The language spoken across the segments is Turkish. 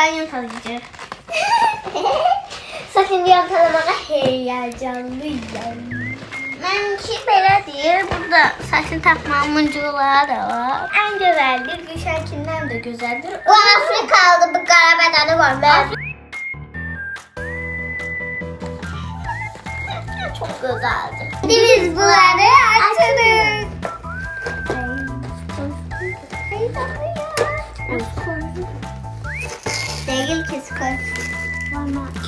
saçların yumuşatıcı. Saçın yumuşatmaya heyecanlıyım. Benimki belə deyil. Burada saçını takma muncuları da var. En güzeldir. Gülşenkinden de güzeldir. Bu Afrikalı bir kara bedeni var. Ben... Çok güzeldi. Biz bunları açalım. Değil ki skor. Valla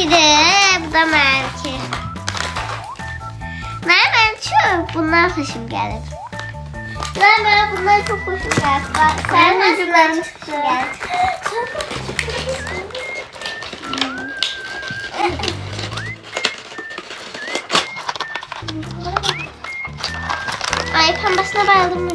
Gilay'ınki de, bu da benimki. Ben ben çok bunlar hoşum gelir. Ben ben bunlar çok hoşum gelir. Bak sen nasıl çok hoşum gelir. Ay pembesine bayıldım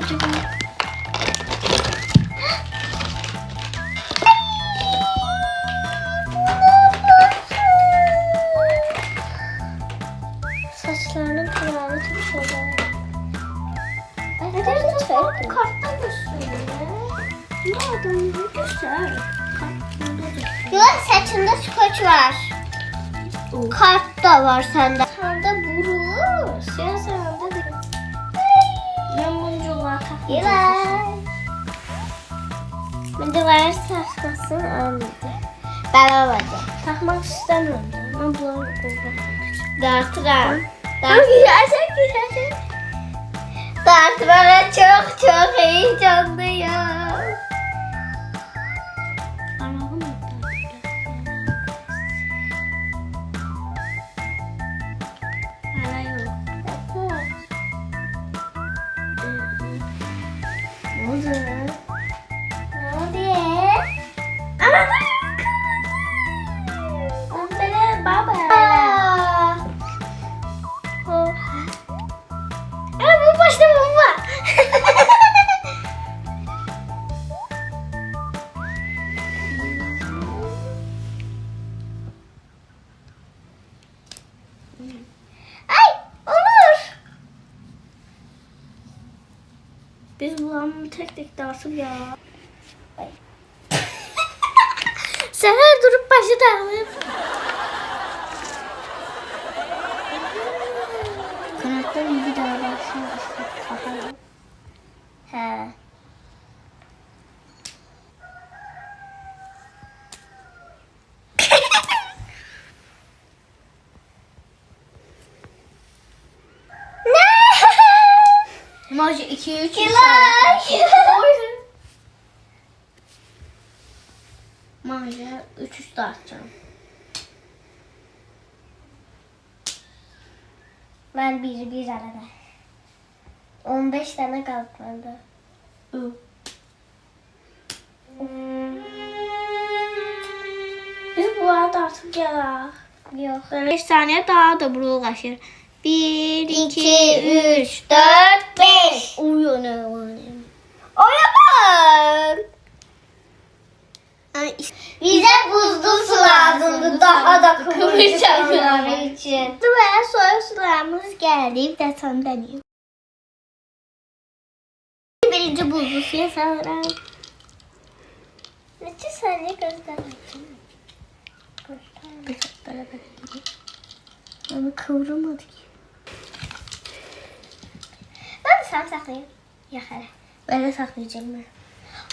Saçında skoç var. Kart da var sende. Sende buru. Siyah sende de. Yamuncular takacağım. Ben de var takmasın anladı. Ben alacağım. Takmak istemiyorum. Ben bunu güzel, çok güzel. Dartırana çok çok heyecanlıyım. Biz bulanımı tek tek dağıtıp ya. Ay. Sefer durup başı dağılıp. Kanatlarım bir daha. He. ne? Emoji 2 3 Manja 3 3 dağıtacağım. Ben bir bir arada. 15 tane kalkmadı. Biz bu arada artık ya. Yok. 5 saniye daha da buraya ulaşır. 1, 2, 3, 4, 5. Uyanıyor. Oyaman. Bize buzlu su lazımdı daha da kıvırcıkları için. Ve soya sularımız geldi. Bir de son deneyim. Birinci buzlu suya sanırım. Neçə saniye göstermeyeceğim. Bir böyle böyle. Ama kıvrılmadı ki. Ben de sen saklayayım. Ya hele. Böyle saklayacağım ben.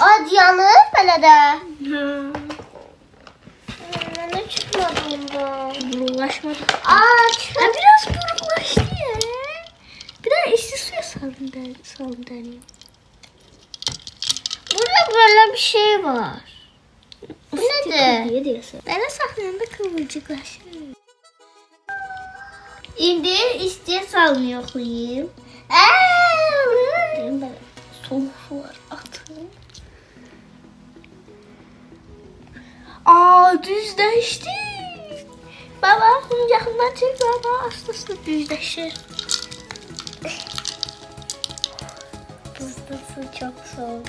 Ad yanır böyle de. Ne çıkmadı bundan? Burulaşmadı. Aa çık. Ha, biraz burulaştı ya. Bir daha eşli suya salın der, salın dereyim. Burada böyle bir şey var. Bu nedir? Diyorsun? Böyle saklayanda kıvırcıklaşır. İndir istiye salmıyor koyayım. Eee. Benim böyle soğuk su var. Atın. Aa düzleşti. Baba bunu yakından çek baba. Aslı aslı düzleşir. Buzlu su çok soğuk.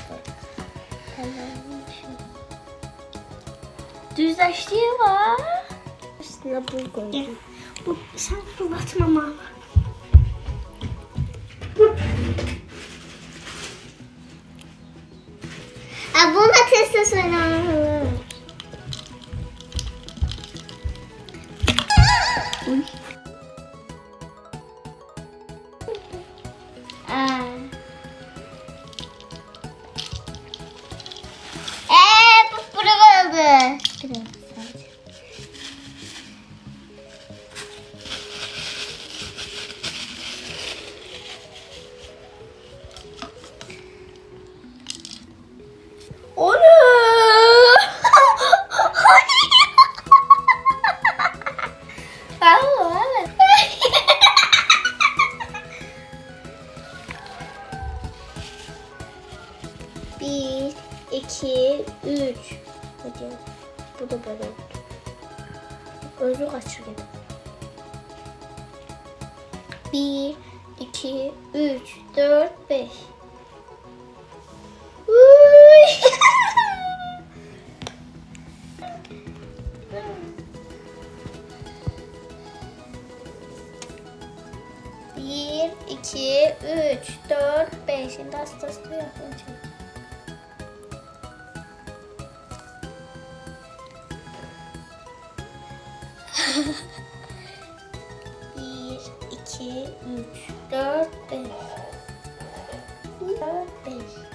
Düzleşti var. Üstüne buz koydum. Bu sen fırlatma mama. Bir, iki, üç. Hadi. Bu da böyle oldu. Özü kaçır gibi. Bir, iki, üç, dört, beş. Bir, iki, üç, dört, beş. Şimdi hastası yapacağım. 2, 3, 4, 5. 4, 5.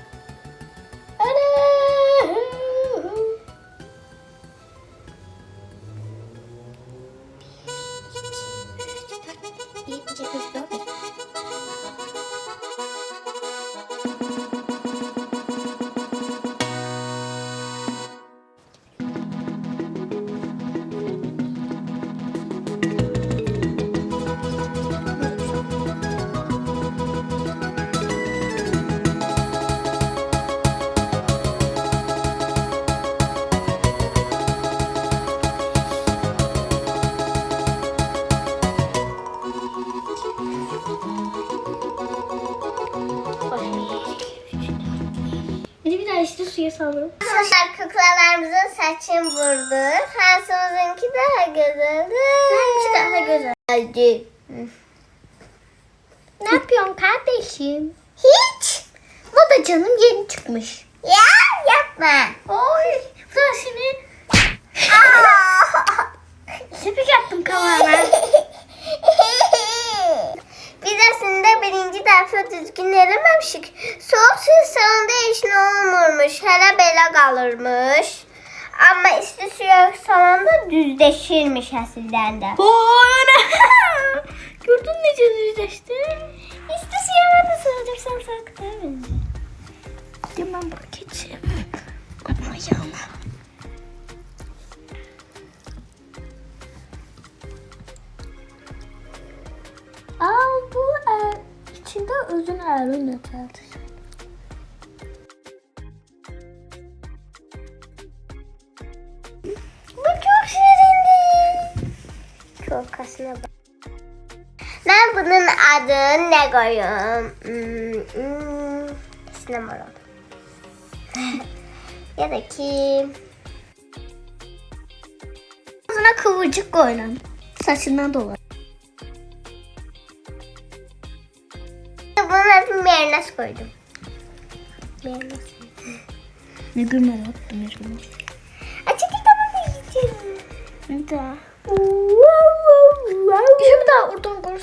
Daha işte suya sallalım. Arkadaşlar kuklalarımızın saçını vurduk. Hansımızınki daha güzeldi. Benimki daha güzel. Hadi. Ne yapıyorsun kardeşim? Hiç. Bu da canım yeni çıkmış. Ya yapma. Oy. Saçını Aa. sepik yaptım kavana. Biz aslında birinci defa düzgün eləməmişik. Soğuk su salonda nə olmurmuş. Hələ belə qalırmış. Amma isti suya salonda düzleşirmiş əslində də. Oy. Gördün necə düzleşti? İşte suya ben de soracağım sen sakla bence. Ben bunu geçeyim. Ama yana. Aa bu er, içinde özün erun öteldi. Ben bunun adını ne koyayım? Hmm, hmm, ya da kim? Ağzına kıvırcık koyalım. Saçından dolayı. Bunun adını Mernas koydum. Mernas. Ne günler attım ya şimdi. Açık kitabı yiyeceğim. Bir daha. Bir daha oradan koru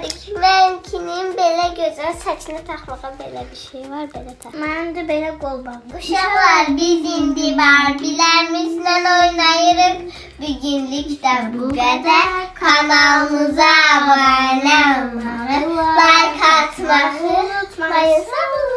göstərmədik. Mənkinin belə gözəl saçını taxmağa belə bir şey var, belə tax. Mənim də belə qol bağlı. Uşaqlar, biz indi Barbilərimizlə oynayırıq. Bugünlük də bu qədər. Kanalımıza abunə olmağı, like atmağı unutmayın. Sağ olun.